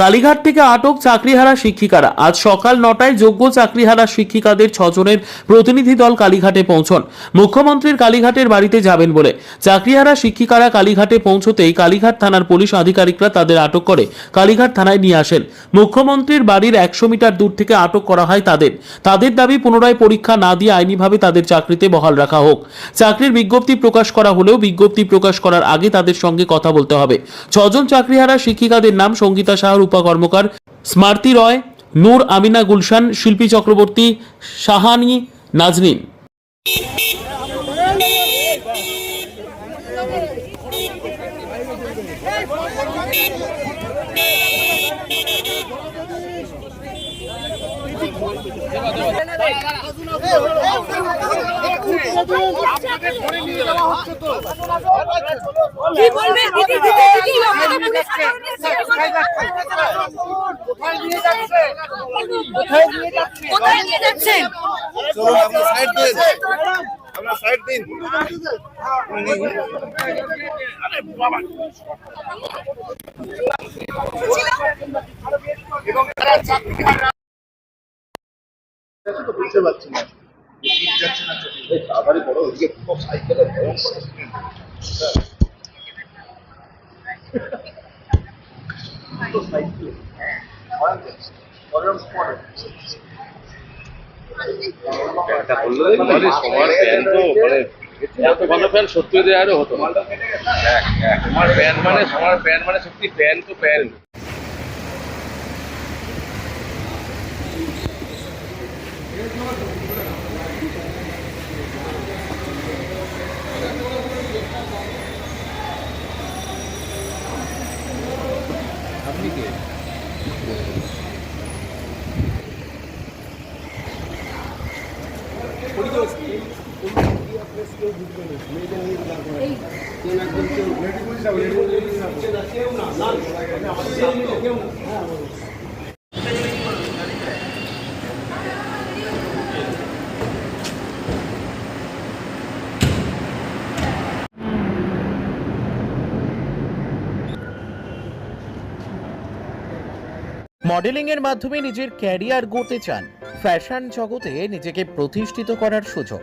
কালীঘাট থেকে আটক চাকরিহারা শিক্ষিকারা। আজ সকাল নটায় যোগ্য চাকরিহারা শিক্ষিকাদের ছজনের প্রতিনিধি দল কালীঘাটে পৌঁছন। মুখ্যমন্ত্রীর কালীঘাটের বাড়িতে যাবেন বলে। চাকরিহারা শিক্ষিকারা কালীঘাটে পৌঁছতেই কালীঘাট থানার পুলিশ আধিকারিকরা তাদের আটক করে কালীঘাট থানায় নিয়ে আসেন। মুখ্যমন্ত্রীর বাড়ির একশো মিটার দূর থেকে আটক করা হয় তাদের। তাদের দাবি পুনরায় পরীক্ষা না দিয়ে আইনিভাবে তাদের চাকরিতে বহাল রাখা হোক। চাকরির বিজ্ঞপ্তি প্রকাশ করা হলেও বিজ্ঞপ্তি প্রকাশ করার আগে তাদের সঙ্গে কথা বলতে হবে। ছজন চাকরিহারা শিক্ষিকাদের নাম সঙ্গীতা সাহা রূপা কর্মকার স্মার্তি রয় নূর আমিনা গুলশান শিল্পী চক্রবর্তী সাহানি নাজনীন। কি বলবে দিদি দিদি দিদি কোথায় নিয়ে যাচ্ছে? কোথায় নিয়ে যাচ্ছে চলুন আমরা সাইড দিন আমরা সাইড দিন আরে বাবা এবং তারা চাকরি বুঝতে পারছি না তাড়াতাড়ি বড় ওইদিকে সাইকেলে হ্যাঁ দেখি মানে সবার প্যান তো মানে এত ভালো প্যান সত্যি হতো প্যান মানে সবার প্যান মানে সত্যি প্যান তো প্যান মডেলিং এর মাধ্যমে নিজের ক্যারিয়ার গড়তে চান। ফ্যাশন জগতে নিজেকে প্রতিষ্ঠিত করার সুযোগ।